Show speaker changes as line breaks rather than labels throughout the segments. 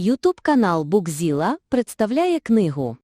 Ютуб канал Букзіла представляє книгу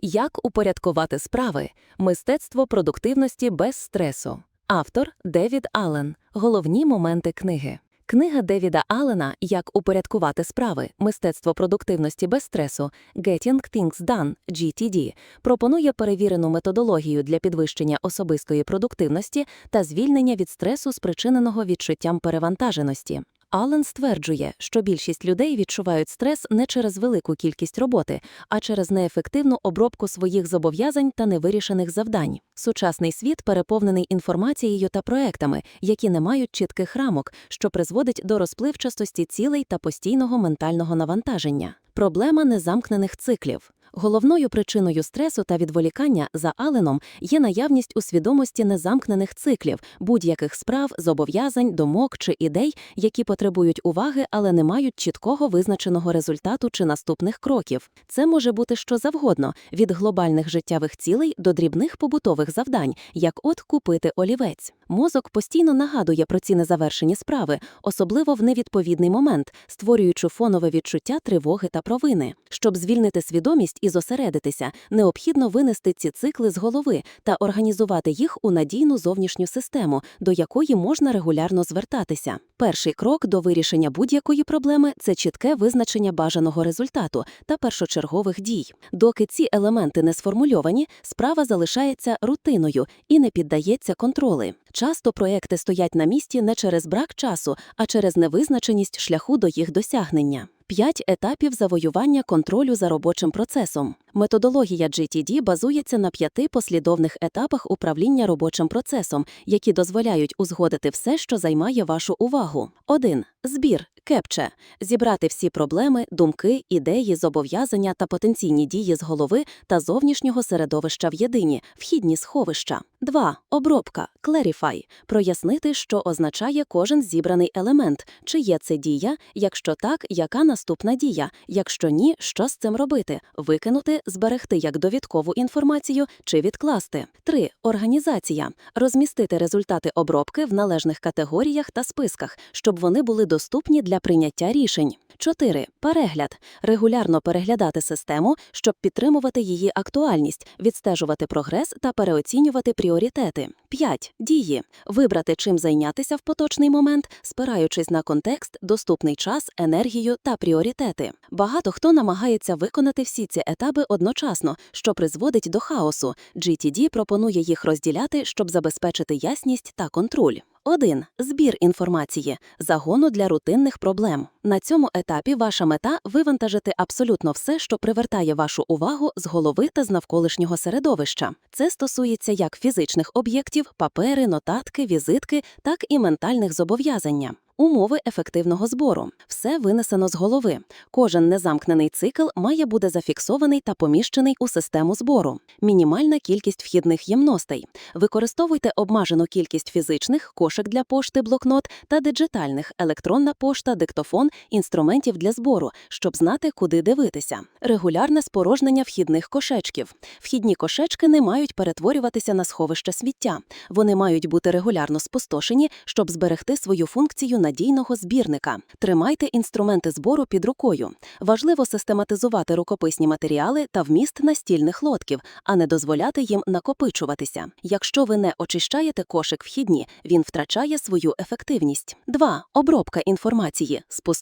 Як упорядкувати справи. Мистецтво продуктивності без стресу. Автор Девід Аллен. Головні моменти книги. Книга Девіда Аллена Як упорядкувати справи. Мистецтво продуктивності без стресу. Getting Things Done GTD пропонує перевірену методологію для підвищення особистої продуктивності та звільнення від стресу, спричиненого відчуттям перевантаженості. Аллен стверджує, що більшість людей відчувають стрес не через велику кількість роботи, а через неефективну обробку своїх зобов'язань та невирішених завдань. Сучасний світ переповнений інформацією та проектами, які не мають чітких рамок, що призводить до розпливчастості цілей та постійного ментального навантаження. Проблема незамкнених циклів. Головною причиною стресу та відволікання за Аленом є наявність у свідомості незамкнених циклів, будь-яких справ, зобов'язань, думок чи ідей, які потребують уваги, але не мають чіткого визначеного результату чи наступних кроків. Це може бути що завгодно від глобальних життєвих цілей до дрібних побутових завдань, як от купити олівець. Мозок постійно нагадує про ці незавершені справи, особливо в невідповідний момент, створюючи фонове відчуття тривоги та провини. Щоб звільнити свідомість зосередитися, необхідно винести ці цикли з голови та організувати їх у надійну зовнішню систему, до якої можна регулярно звертатися. Перший крок до вирішення будь-якої проблеми це чітке визначення бажаного результату та першочергових дій. Доки ці елементи не сформульовані, справа залишається рутиною і не піддається контроли. Часто проекти стоять на місці не через брак часу, а через невизначеність шляху до їх досягнення. П'ять етапів завоювання контролю за робочим процесом. Методологія GTD базується на п'яти послідовних етапах управління робочим процесом, які дозволяють узгодити все, що займає вашу увагу. 1. Збір кепче зібрати всі проблеми, думки, ідеї, зобов'язання та потенційні дії з голови та зовнішнього середовища в єдині, вхідні сховища. 2. Обробка Clarify – прояснити, що означає кожен зібраний елемент, чи є це дія, якщо так, яка наступна дія, якщо ні, що з цим робити, викинути, зберегти як довідкову інформацію чи відкласти. 3. Організація розмістити результати обробки в належних категоріях та списках, щоб вони були доступні для прийняття рішень. 4. Перегляд регулярно переглядати систему, щоб підтримувати її актуальність, відстежувати прогрес та переоцінювати пріоритети. 5. Дії вибрати, чим зайнятися в поточний момент, спираючись на контекст, доступний час, енергію та пріоритети. Багато хто намагається виконати всі ці етапи одночасно, що призводить до хаосу. GTD пропонує їх розділяти, щоб забезпечити ясність та контроль. 1. Збір інформації загону для рутинних проблем. На цьому етапі ваша мета вивантажити абсолютно все, що привертає вашу увагу з голови та з навколишнього середовища. Це стосується як фізичних об'єктів, папери, нотатки, візитки, так і ментальних зобов'язання. Умови ефективного збору все винесено з голови. Кожен незамкнений цикл має бути зафіксований та поміщений у систему збору. Мінімальна кількість вхідних ємностей. Використовуйте обмежену кількість фізичних, кошик для пошти, блокнот та диджитальних електронна пошта, диктофон, інструментів для збору, щоб знати, куди дивитися. Регулярне спорожнення вхідних кошечків. Вхідні кошечки не мають перетворюватися на сховище сміття. Вони мають бути регулярно спустошені, щоб зберегти свою функцію надійного збірника. Тримайте інструменти збору під рукою. Важливо систематизувати рукописні матеріали та вміст настільних лотків, а не дозволяти їм накопичуватися. Якщо ви не очищаєте кошик вхідні, він втрачає свою ефективність. 2. Обробка інформації, спустошення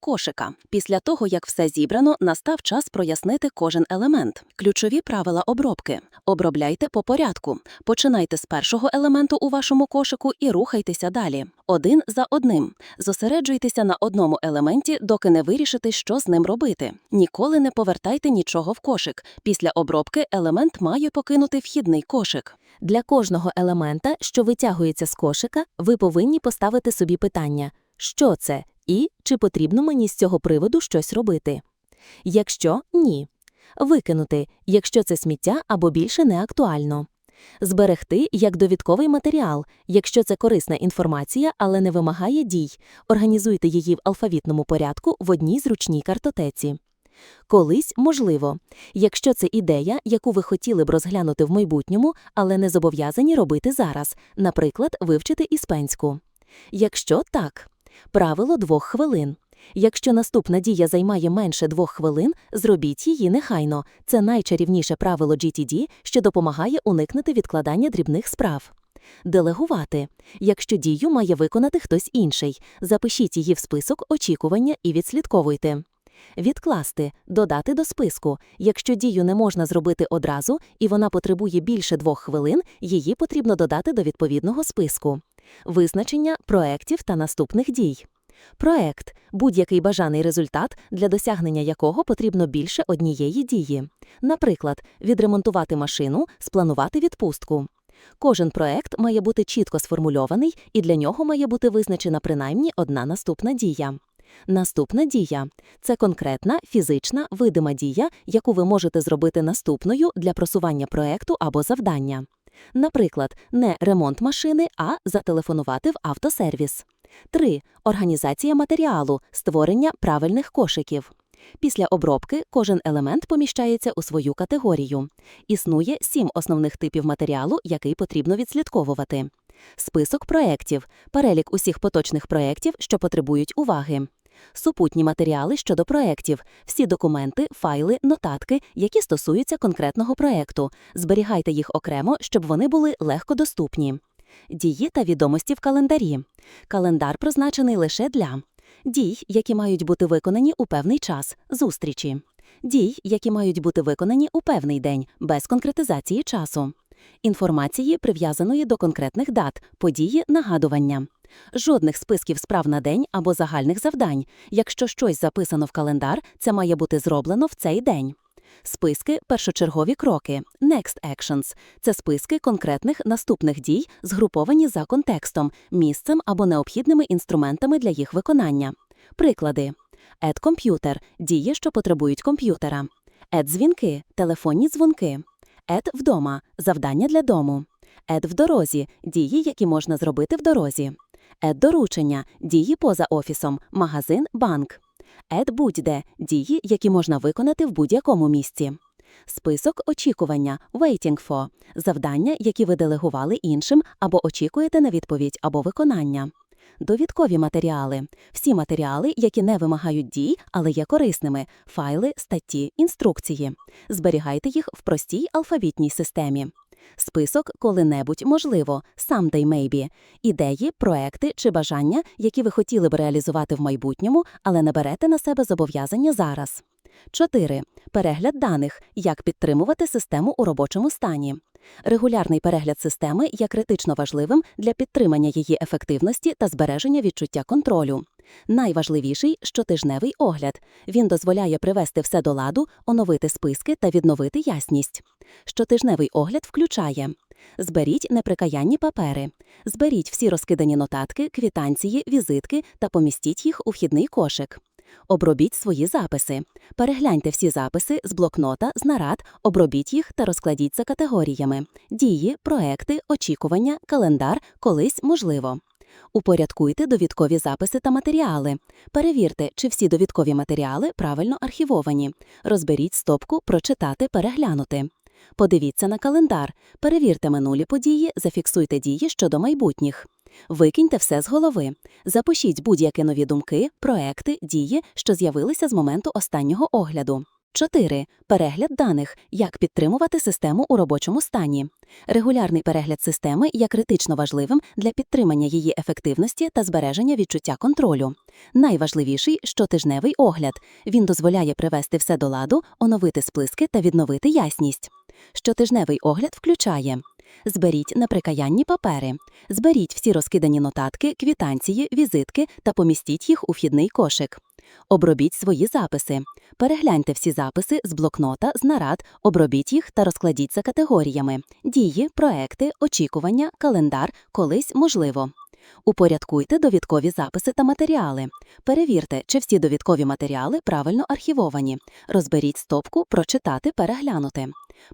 кошика. Після того, як все зібрано, настав час прояснити кожен елемент. Ключові правила обробки. Обробляйте по порядку. Починайте з першого елементу у вашому кошику і рухайтеся далі. Один за одним. Зосереджуйтеся на одному елементі, доки не вирішите, що з ним робити. Ніколи не повертайте нічого в кошик. Після обробки елемент має покинути вхідний кошик.
Для кожного елемента, що витягується з кошика, ви повинні поставити собі питання, що це і чи потрібно мені з цього приводу щось робити. Якщо ні, викинути, якщо це сміття або більше не актуально. Зберегти як довідковий матеріал, якщо це корисна інформація, але не вимагає дій. Організуйте її в алфавітному порядку в одній зручній картотеці. Колись можливо, якщо це ідея, яку ви хотіли б розглянути в майбутньому, але не зобов'язані робити зараз, наприклад, вивчити іспанську. Якщо так, правило двох хвилин.
Якщо наступна дія займає менше двох хвилин, зробіть її нехайно. Це найчарівніше правило GTD, що допомагає уникнути відкладання дрібних справ. Делегувати. Якщо дію має виконати хтось інший, запишіть її в список очікування і відслідковуйте. Відкласти, додати до списку. Якщо дію не можна зробити одразу і вона потребує більше двох хвилин, її потрібно додати до відповідного списку. Визначення проєктів та наступних дій. Проект будь-який бажаний результат, для досягнення якого потрібно більше однієї дії. Наприклад, відремонтувати машину, спланувати відпустку. Кожен проект має бути чітко сформульований, і для нього має бути визначена принаймні одна наступна дія. Наступна дія це конкретна фізична видима дія, яку ви можете зробити наступною для просування проекту або завдання. Наприклад, не ремонт машини, а зателефонувати в автосервіс. 3. Організація матеріалу, створення правильних кошиків. Після обробки кожен елемент поміщається у свою категорію. Існує сім основних типів матеріалу, який потрібно відслідковувати. Список проєктів – перелік усіх поточних проєктів, що потребують уваги. Супутні матеріали щодо проєктів – всі документи, файли, нотатки, які стосуються конкретного проєкту. Зберігайте їх окремо, щоб вони були легко доступні. Дії та відомості в календарі. Календар призначений лише для дій, які мають бути виконані у певний час, зустрічі, дій, які мають бути виконані у певний день, без конкретизації часу, інформації, прив'язаної до конкретних дат, події, нагадування. Жодних списків справ на день або загальних завдань. Якщо щось записано в календар, це має бути зроблено в цей день. Списки першочергові кроки Next Actions – це списки конкретних наступних дій, згруповані за контекстом, місцем або необхідними інструментами для їх виконання. Приклади: Computer – дії, що потребують комп'ютера. Add дзвінки телефонні дзвонки. Add вдома завдання для дому. Add в дорозі дії, які можна зробити в дорозі. Add доручення дії поза офісом, магазин, банк. Ед будь-де дії, які можна виконати в будь-якому місці. Список очікування waiting for – завдання, які ви делегували іншим або очікуєте на відповідь або виконання. Довідкові матеріали всі матеріали, які не вимагають дій, але є корисними файли, статті, інструкції. Зберігайте їх в простій алфавітній системі. Список коли-небудь можливо, someday maybe. ідеї, проекти чи бажання, які ви хотіли б реалізувати в майбутньому, але не берете на себе зобов'язання зараз. 4. Перегляд даних. Як підтримувати систему у робочому стані. Регулярний перегляд системи є критично важливим для підтримання її ефективності та збереження відчуття контролю. Найважливіший щотижневий огляд. Він дозволяє привести все до ладу, оновити списки та відновити ясність. Щотижневий огляд включає Зберіть неприкаянні папери. Зберіть всі розкидані нотатки, квітанції, візитки та помістіть їх у вхідний кошик. Обробіть свої записи. Перегляньте всі записи з блокнота, з нарад, обробіть їх та розкладіть за категоріями: дії, проекти, очікування, календар, колись можливо. Упорядкуйте довідкові записи та матеріали. Перевірте, чи всі довідкові матеріали правильно архівовані. Розберіть стопку Прочитати, переглянути. Подивіться на календар, перевірте минулі події, зафіксуйте дії щодо майбутніх. Викиньте все з голови. Запишіть будь-які нові думки, проекти, дії, що з'явилися з моменту останнього огляду. 4. Перегляд даних. Як підтримувати систему у робочому стані. Регулярний перегляд системи є критично важливим для підтримання її ефективності та збереження відчуття контролю. Найважливіший щотижневий огляд. Він дозволяє привести все до ладу, оновити сплиски та відновити ясність. Щотижневий огляд включає Зберіть неприкаянні папери. Зберіть всі розкидані нотатки, квітанції, візитки та помістіть їх у вхідний кошик. Обробіть свої записи. Перегляньте всі записи з блокнота, з нарад, обробіть їх та розкладіть за категоріями: дії, проекти, очікування, календар, колись можливо. Упорядкуйте довідкові записи та матеріали. Перевірте, чи всі довідкові матеріали правильно архівовані. Розберіть стопку Прочитати, переглянути.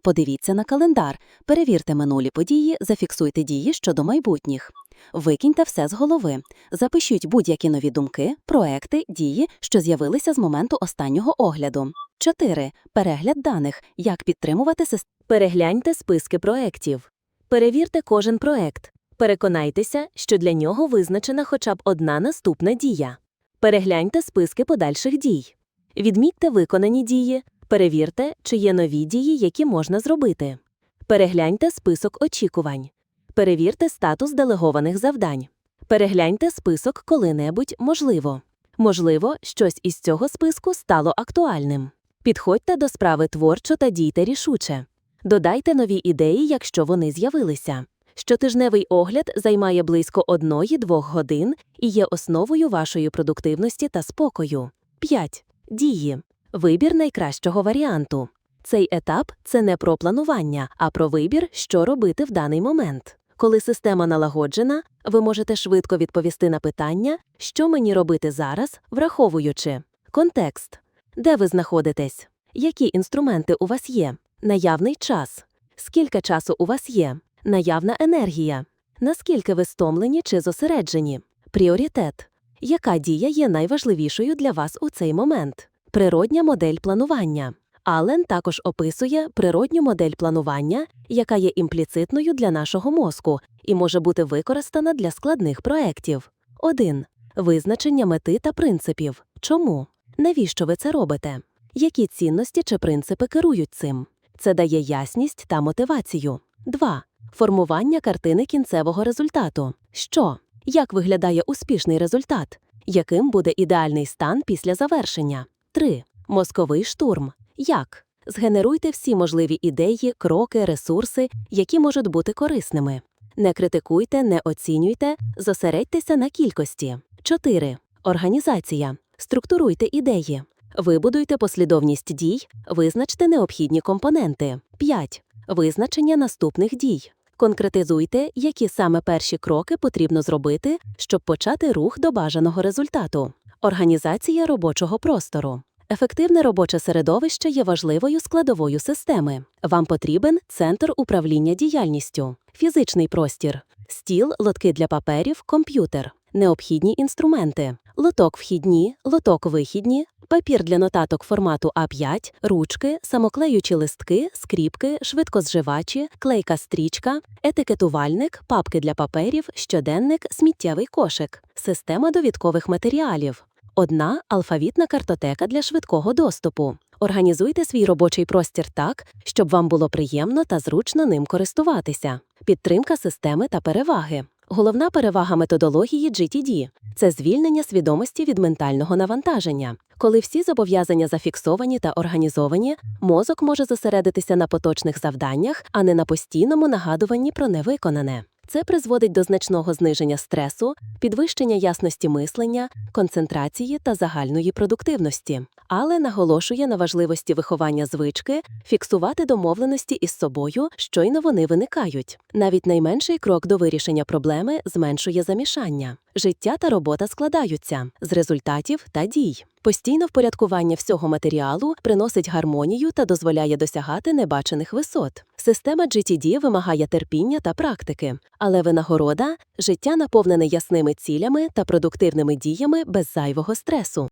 Подивіться на календар, перевірте минулі події, зафіксуйте дії щодо майбутніх. Викиньте все з голови. Запишіть будь-які нові думки, проекти, дії, що з'явилися з моменту останнього огляду. 4. Перегляд даних. Як підтримувати систему.
Перегляньте списки проєктів. Перевірте кожен проєкт. Переконайтеся, що для нього визначена хоча б одна наступна дія.
Перегляньте списки подальших дій. Відмітьте виконані дії, перевірте, чи є нові дії, які можна зробити. Перегляньте список очікувань. Перевірте статус делегованих завдань. Перегляньте список коли-небудь можливо. Можливо, щось із цього списку стало актуальним. Підходьте до справи творчо та дійте рішуче. Додайте нові ідеї, якщо вони з'явилися. Щотижневий огляд займає близько 1-2 годин і є основою вашої продуктивності та спокою. 5. Дії. Вибір найкращого варіанту. Цей етап це не про планування, а про вибір, що робити в даний момент. Коли система налагоджена, ви можете швидко відповісти на питання, що мені робити зараз, враховуючи контекст, де ви знаходитесь, які інструменти у вас є, наявний час, скільки часу у вас є, наявна енергія, наскільки ви стомлені чи зосереджені, пріоритет, яка дія є найважливішою для вас у цей момент, природня модель планування. Аллен також описує природню модель планування, яка є імпліцитною для нашого мозку і може бути використана для складних проєктів. 1. Визначення мети та принципів. Чому? Навіщо ви це робите? Які цінності чи принципи керують цим? Це дає ясність та мотивацію. 2. Формування картини кінцевого результату. Що? Як виглядає успішний результат? Яким буде ідеальний стан після завершення? 3. Мозковий штурм. Як? Згенеруйте всі можливі ідеї, кроки, ресурси, які можуть бути корисними. Не критикуйте, не оцінюйте, зосередьтеся на кількості. 4. Організація. Структуруйте ідеї. Вибудуйте послідовність дій, визначте необхідні компоненти. 5. Визначення наступних дій. Конкретизуйте, які саме перші кроки потрібно зробити, щоб почати рух до бажаного результату. Організація робочого простору. Ефективне робоче середовище є важливою складовою системи. Вам потрібен центр управління діяльністю, фізичний простір, стіл, лотки для паперів, комп'ютер, необхідні інструменти, лоток вхідні, лоток вихідні, папір для нотаток формату А5, ручки, самоклеючі листки, скріпки, швидкозживачі, клейка стрічка, етикетувальник, папки для паперів, щоденник, сміттєвий кошик, система довідкових матеріалів. Одна алфавітна картотека для швидкого доступу. Організуйте свій робочий простір так, щоб вам було приємно та зручно ним користуватися. Підтримка системи та переваги. Головна перевага методології GTD – це звільнення свідомості від ментального навантаження. Коли всі зобов'язання зафіксовані та організовані, мозок може зосередитися на поточних завданнях, а не на постійному нагадуванні про невиконане. Це призводить до значного зниження стресу, підвищення ясності мислення, концентрації та загальної продуктивності, але наголошує на важливості виховання звички, фіксувати домовленості із собою, щойно вони виникають. Навіть найменший крок до вирішення проблеми зменшує замішання. Життя та робота складаються з результатів та дій. Постійне впорядкування всього матеріалу приносить гармонію та дозволяє досягати небачених висот. Система GTD вимагає терпіння та практики, але винагорода життя наповнене ясними цілями та продуктивними діями без зайвого стресу.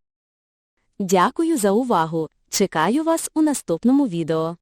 Дякую за увагу. Чекаю вас у наступному відео.